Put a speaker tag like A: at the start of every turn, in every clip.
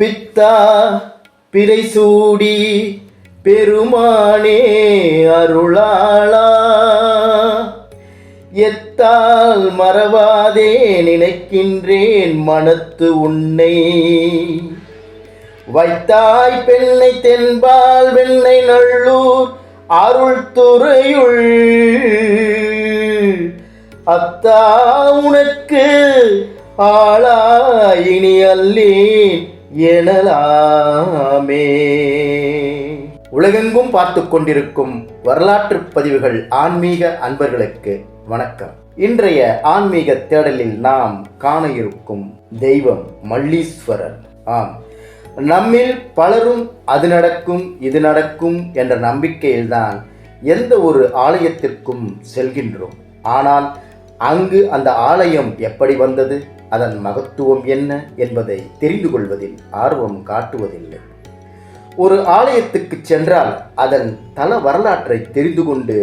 A: பித்தா பிறை சூடி பெருமானே அருளாளா! எத்தால் மறவாதே நினைக்கின்றேன் மனத்து உன்னை. வைத்தாய் பெண்ணை தென்பால் வெண்ணை நல்லூர் அருள் துறையுள். அத்தா உனக்கு ஆளா இனி அல்லேன் எனலாமே உலகெங்கும் பார்த்து கொண்டிருக்கும் வரலாற்று பதிவுகள் ஆன்மீக அன்பர்களுக்கு வணக்கம். இன்றைய ஆன்மீக தேடலில் நாம் காண இருக்கும் தெய்வம் மல்லீஸ்வரர். ஆம். நம்மில் பலரும் அது நடக்கும் இது நடக்கும் என்ற நம்பிக்கையில்தான் எந்த ஒரு ஆலயத்திற்கும் செல்கின்றோம். ஆனால் அங்கு அந்த ஆலயம் எப்படி வந்தது? அதன் மகத்துவம் என்ன என்பதை தெரிந்து கொள்வதில் ஆர்வம் காட்டுவதில்லை. ஒரு ஆலயத்துக்கு சென்றால் அதன் தல வரலாற்றை தெரிந்து கொண்டு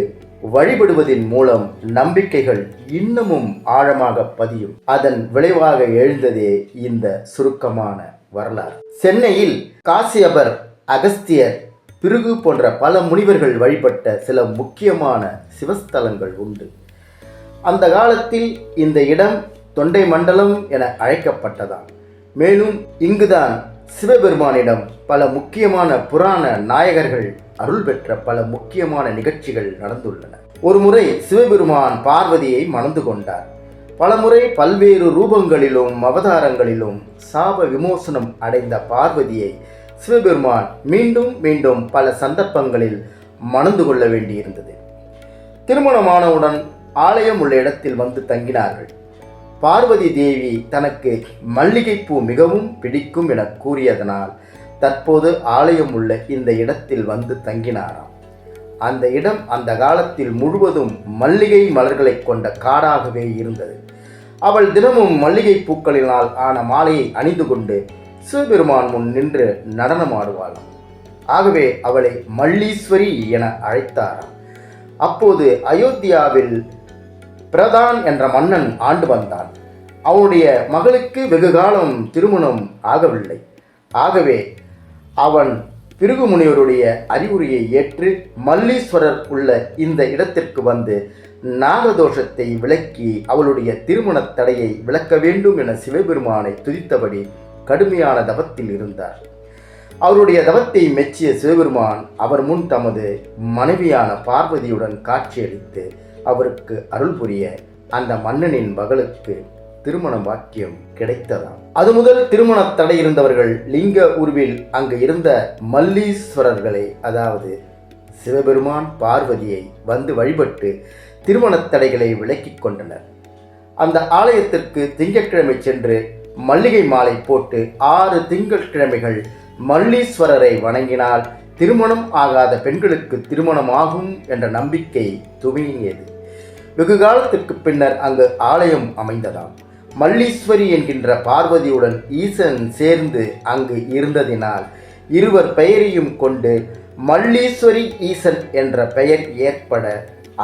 A: வழிபடுவதன் மூலம் நம்பிக்கைகள் இன்னமும் ஆழமாக பதியும். அதன் விளைவாக எழுந்ததே இந்த சுருக்கமான வரலாறு. சென்னையில் காசியபர் அகஸ்தியர் பிருகு போன்ற பல முனிவர்கள் வழிபட்ட சில முக்கியமான சிவஸ்தலங்கள் உண்டு. அந்த காலத்தில் இந்த இடம் தொண்டை மண்டலம் என அழைக்கப்பட்டதாம். மேலும் இங்குதான் சிவபெருமானிடம் பல முக்கியமான புராண நாயகர்கள் அருள் பெற்ற பல முக்கியமான நிகழ்ச்சிகள் நடந்துள்ளன. ஒருமுறை சிவபெருமான் பார்வதியை மணந்து கொண்டார். பலமுறை பல்வேறு ரூபங்களிலும் அவதாரங்களிலும் சாப விமோசனம் அடைந்த பார்வதியை சிவபெருமான் மீண்டும் மீண்டும் பல சந்தர்ப்பங்களில் மணந்து கொள்ள வேண்டியிருந்தது. திருமணமானவுடன் ஆலயம் உள்ள இடத்தில் வந்து தங்கினார்கள். பார்வதி தேவி தனக்கு மல்லிகைப்பூ மிகவும் பிடிக்கும் என கூறியதனால் தற்போது ஆலயம் உள்ள இந்த இடத்தில் வந்து தங்கினாராம். அந்த இடம் அந்த காலத்தில் முழுவதும் மல்லிகை மலர்களை கொண்ட காடாகவே இருந்தது. அவள் தினமும் மல்லிகை பூக்களினால் ஆன மாலையை அணிந்து கொண்டு சிவபெருமான் முன் நின்று நடனமாடுவாளாம். ஆகவே அவளை மல்லீஸ்வரி என அழைத்தாராம். அப்போது அயோத்தியாவில் பிரதான் என்ற மன்னன் ஆண்டு வந்தான். அவனுடைய மகளுக்கு வெகு காலம் திருமணம் ஆகவில்லை. ஆகவே அவன் பிருகு முனிவருடைய அறிவுரையை ஏற்று மல்லீஸ்வரர் உள்ள இந்த இடத்திற்கு வந்து நாகதோஷத்தை விலக்கி அவளுடைய திருமணத் தடையை விளக்க வேண்டும் என சிவபெருமானை துதித்தபடி கடுமையான தவத்தில் இருந்தார். அவருடைய தவத்தை மெச்சிய சிவபெருமான் அவர் முன் தமது மனைவியான பார்வதியுடன் காட்சியளித்து அவருக்கு அருள் புரிய அந்த மன்னனின் மகளுக்கு திருமண பாக்கியம் கிடைத்ததாம். அது முதல் திருமண தடை இருந்தவர்கள் லிங்க உருவில் அங்கு இருந்த மல்லீஸ்வரர்களை அதாவது சிவபெருமான் பார்வதியை வந்து வழிபட்டு திருமணத் தடைகளை விலக்கிக் கொண்டனர். அந்த ஆலயத்திற்கு திங்கட்கிழமை சென்று மல்லிகை மாலை போட்டு ஆறு திங்கட்கிழமைகள் மல்லீஸ்வரரை வணங்கினால் திருமணம் ஆகாத பெண்களுக்கு திருமணமாகும் என்ற நம்பிக்கை துவங்கியது. வெகு காலத்திற்கு பின்னர் அங்கு ஆலயம் அமைந்ததாம். மல்லீஸ்வரி என்கின்ற பார்வதியுடன் ஈசன் சேர்ந்து அங்கு இருந்ததினால் இருவர் பெயரையும் கொண்டு மல்லீஸ்வரி ஈசன் என்ற பெயர் ஏற்பட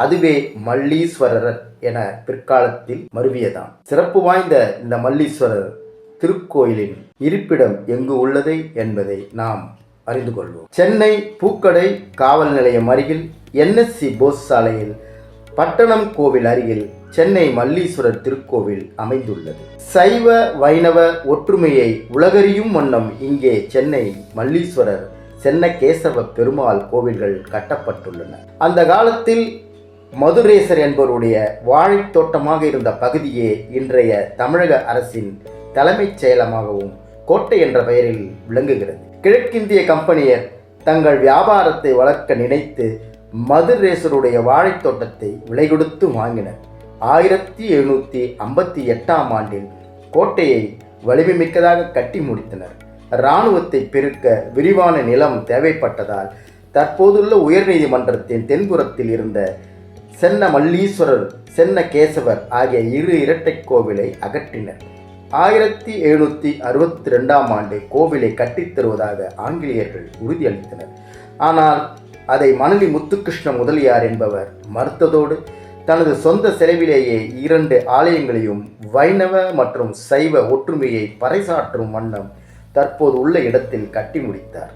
A: அதுவே மல்லீஸ்வரர் என பிற்காலத்தில் மருவியதாம். சிறப்பு வாய்ந்த இந்த மல்லீஸ்வரர் திருக்கோயிலின் இருப்பிடம் எங்கு உள்ளது என்பதை நாம் அறிந்து கொள்வோம். சென்னை பூக்கடை காவல் நிலையம் அருகில் என்எஸ்சி போஸ் சாலையில் பட்டணம் கோவில் அருகில் சென்னை மல்லீஸ்வரர் திருக்கோவில் அமைந்துள்ளது. சைவ வைணவ ஒற்றுமையை உலகறியும் வண்ணம் இங்கே சென்னை மல்லீஸ்வரர் சென்னகேசவ பெருமாள் கோவில்கள் கட்டப்பட்டுள்ளன. அந்த காலத்தில் மதுரேசர் என்பவருடைய வாழைத் தோட்டமாக இருந்த பகுதியே இன்றைய தமிழக அரசின் தலைமைச் செயலமாகவும் கோட்டை என்ற பெயரில் விளங்குகிறது. கிழக்கிந்திய கம்பெனியர் தங்கள் வியாபாரத்தை வளர்க்க நினைத்து மதுரேசருடைய வாழைத் தோட்டத்தை விலை கொடுத்து வாங்கினர். ஆயிரத்தி எழுநூற்றி ஐம்பத்தி எட்டாம் ஆண்டில் கோட்டையை வலிமைமிக்கதாக கட்டி முடித்தனர். இராணுவத்தை பெருக்க விரிவான நிலம் தேவைப்பட்டதால் தற்போதுள்ள உயர்நீதிமன்றத்தின் தென்புறத்தில் இருந்த சென்ன மல்லீஸ்வரர் சென்ன கேசவர் ஆகிய இரு இரட்டை கோவிலை அகற்றினர். ஆயிரத்தி எழுநூற்றி அறுபத்தி ரெண்டாம் ஆண்டு கோவிலை கட்டித் தருவதாக ஆங்கிலேயர்கள் உறுதியளித்தனர். ஆனால் அதை மணலி முத்துகிருஷ்ண முதலியார் என்பவர் மறுத்ததோடு தனது சொந்த செலவிலேயே இரண்டு ஆலயங்களையும் வைணவ மற்றும் சைவ ஒற்றுமையை பறைசாற்றும் வண்ணம் தற்போது உள்ள இடத்தில் கட்டி முடித்தார்.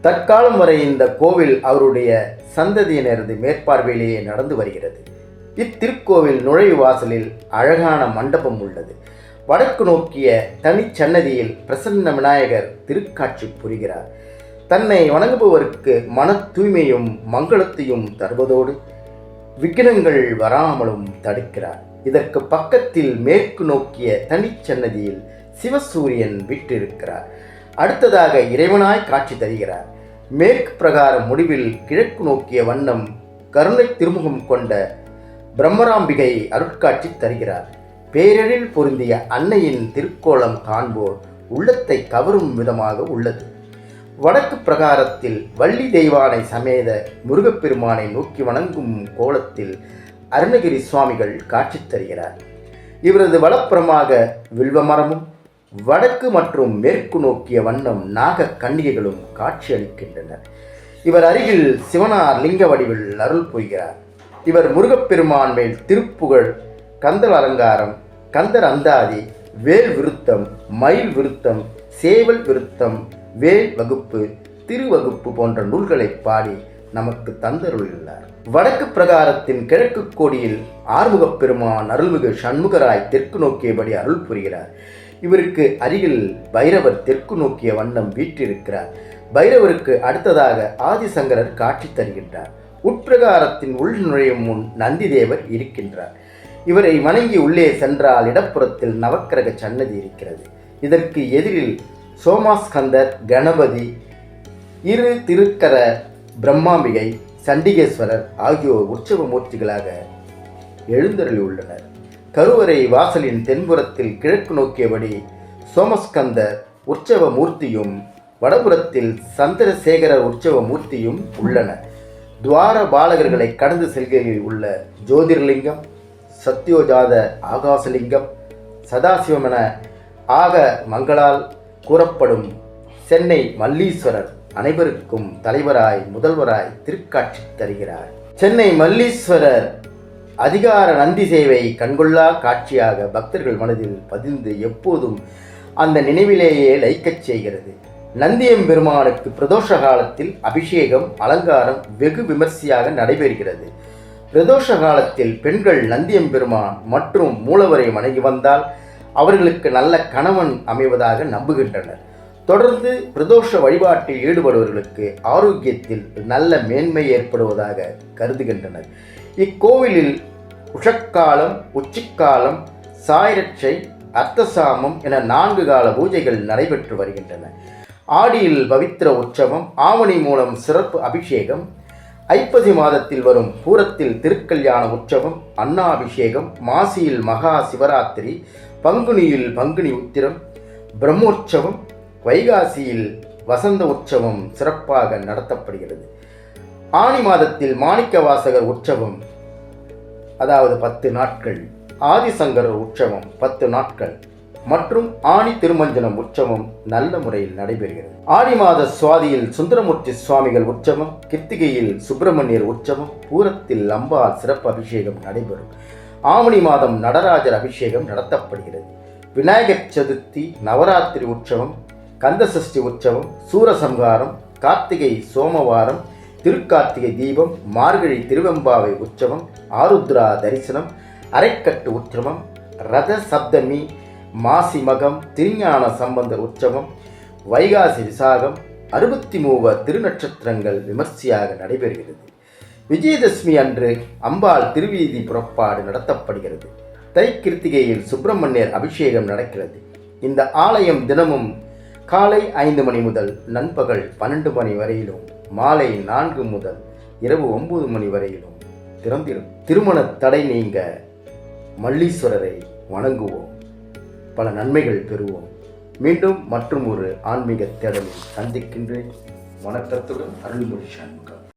A: தற்காலம் வரை இந்த கோவில் அவருடைய சந்ததியினரது மேற்பார்வையிலேயே நடந்து வருகிறது. இத்திருக்கோவில் நுழைவாசலில் அழகான மண்டபம் உள்ளது. வடக்கு நோக்கிய தனிச்சன்னதியில் பிரசன்ன விநாயகர் திருக்காட்சி புரிகிறார். தன்னை வணங்குபவருக்கு மன தூய்மையும் மங்களத்தையும் தருவதோடு விக்கினங்கள் வராமலும் தடுக்கிறார். இதற்கு பக்கத்தில் மேற்கு நோக்கிய தனிச்சன்னதியில் சிவசூரியன் விட்டிருக்கிறார். அடுத்ததாக இறைவனாய் காட்சி தருகிறார். மேற்கு பிரகார முடிவில் கிழக்கு நோக்கிய வண்ணம் கருணை திருமுகம் கொண்ட பிரம்மராம்பிகை அருட்காட்சி தருகிறார். பேரழில் பொருந்திய அன்னையின் திருக்கோலம் காண்போர் உள்ளத்தை கவரும் விதமாக உள்ளது. வடக்கு பிரகாரத்தில் வள்ளி தெய்வானை சமேத முருகப்பெருமானை நோக்கி வணங்கும் கோலத்தில் அருணகிரி சுவாமிகள் காட்சி தருகிறார். இவரது வலப்புறமாக வில்வமரமும் வடக்கு மற்றும் மேற்கு நோக்கிய வண்ணம் நாக கன்னிகைகளும் காட்சி அளிக்கின்றனர். இவர் அருகில் சிவனார் லிங்க வடிவில் அருள் புரிகிறார். இவர் முருகப்பெருமான் மேல் திருப்புகழ் கந்தல் அலங்காரம் கந்தர் அந்தாதி வேல் விருத்தம் மயில் விருத்தம் சேவல் விருத்தம் வேல் வகுப்பு திருவகுப்பு போன்ற நூல்களை பாடி நமக்கு தந்தருள்ளார் வடக்கு பிரகாரத்தின் கிழக்கு கோடியில் ஆறுமுகப் பெருமான் அருள்மிகு சண்முகராய் தெற்கு நோக்கியபடி அருள் புரிகிறார். இவருக்கு அருகில் பைரவர் தெற்கு நோக்கிய வண்ணம் வீற்றிருக்கிறார். பைரவருக்கு அடுத்ததாக ஆதிசங்கரர் காட்சி தருகின்றார். உட்பிரகாரத்தின் உள் நுழையும் முன் நந்திதேவர் இருக்கின்றார். இவரை வணங்கி உள்ளே சென்றால் இடப்புறத்தில் நவக்கிரக சன்னதி இருக்கிறது. இதற்கு எதிரில் சோமாஸ்கந்தர் கணபதி இரு திருக்கர பிரம்மாம்பிகை சண்டிகேஸ்வரர் ஆகியோர் உற்சவ மூர்த்திகளாக எழுந்தருளி உள்ளனர். கருவறை வாசலின் தென்புறத்தில் கிழக்கு நோக்கியபடி சோமஸ்கந்தர் உற்சவ மூர்த்தியும் வடபுறத்தில் சந்திரசேகரர் உற்சவ மூர்த்தியும் உள்ளன. துவார பாலகர்களை கடந்து செல்கையில் உள்ள ஜோதிர்லிங்கம் சத்யோஜாத ஆகாசலிங்கம் சதாசிவமென ஆக மங்களால் கூறப்படும் சென்னை மல்லீஸ்வரர் அனைவருக்கும் தலைவராய் முதல்வராய் திருக்காட்சி தருகிறார். சென்னை மல்லீஸ்வரர் அதிகார நந்தி சேவை கண்கொள்ளா காட்சியாக பக்தர்கள் மனதில் பதிந்து எப்போதும் அந்த நினைவிலேயே லயிக்கச் செய்கிறது. நந்தியம் பெருமானுக்கு பிரதோஷ காலத்தில் அபிஷேகம் அலங்காரம் வெகு விமர்சையாக நடைபெறுகிறது. பிரதோஷ காலத்தில் பெண்கள் நந்தியம் பெருமான் மற்றும் மூலவரை வணங்கி வந்தால் அவர்களுக்கு நல்ல கணவன் அமைவதாக நம்புகின்றனர். தொடர்ந்து பிரதோஷ வழிபாட்டில் ஈடுபடுபவர்களுக்கு ஆரோக்கியத்தில் நல்ல மேன்மை ஏற்படுவதாக கருதுகின்றனர். இக்கோவிலில் உஷக்காலம் உச்சிக்காலம் சாய்ரட்சை அர்த்தசாமம் என நான்கு கால பூஜைகள் நடைபெற்று வருகின்றன. ஆடியில் பவித்திர உற்சவம் ஆவணி மூலம் சிறப்பு அபிஷேகம் ஐப்பசி மாதத்தில் வரும் பூரத்தில் திருக்கல்யாண உற்சவம் அன்னாபிஷேகம் மாசியில் மகா சிவராத்திரி பங்குனியில் பங்குனி உத்திரம் பிரம்மோற்சவம் வைகாசியில் வசந்த உற்சவம் சிறப்பாக நடத்தப்படுகிறது. ஆனி மாதத்தில் மாணிக்க வாசகர் உற்சவம் அதாவது பத்து நாட்கள். ஆதிசங்கரர் உற்சவம் பத்து நாட்கள். மற்றும் ஆணி திருமஞ்சனம் உற்சவம் நல்ல முறையில் நடைபெறுகிறது. ஆணி மாத சுவாதியில் சுந்தரமூர்த்தி சுவாமிகள் உற்சவம் கிருத்திகையில் சுப்பிரமணியர் உற்சவம் பூரத்தில் அம்பாள் சிறப்பு அபிஷேகம் நடைபெறும். ஆவணி மாதம் நடராஜர் அபிஷேகம் நடத்தப்படுகிறது. விநாயகர் சதுர்த்தி நவராத்திரி உற்சவம் கந்தசஷ்டி உற்சவம் சூரசம்ஹாரம் கார்த்திகை சோமவாரம் திருக்கார்த்திகை தீபம் மார்கழி திருவெம்பாவை உற்சவம் ஆருத்ரா தரிசனம் அரைக்கட்டு உற்சவம் ரத சப்தமி மாசி மகம் திருஞான சம்பந்த உற்சவம் வைகாசி விசாகம் அறுபத்தி மூவர் திருநட்சத்திரங்கள் விமர்சையாக நடைபெறுகிறது. விஜயதசமி அன்று அம்பாள் திருவீதி புறப்பாடு நடத்தப்படுகிறது. தை கிருத்திகையில் சுப்பிரமணியர் அபிஷேகம் நடக்கிறது. இந்த ஆலயம் தினமும் காலை ஐந்து மணி முதல் நண்பகல் பன்னெண்டு மணி வரையிலும் மாலை நான்கு முதல் இரவு ஒன்பது மணி வரையிலும் திறந்திரும் திருமண தடை நீங்க மல்லீஸ்வரரை வணங்குவோம். பல நன்மைகள் பெறுவோம். மீண்டும் மற்றும் ஒரு ஆன்மீக தேடலில் சந்திக்கின்றேன். வணக்கத்துடன் அருள்மொழி சண்முகம்.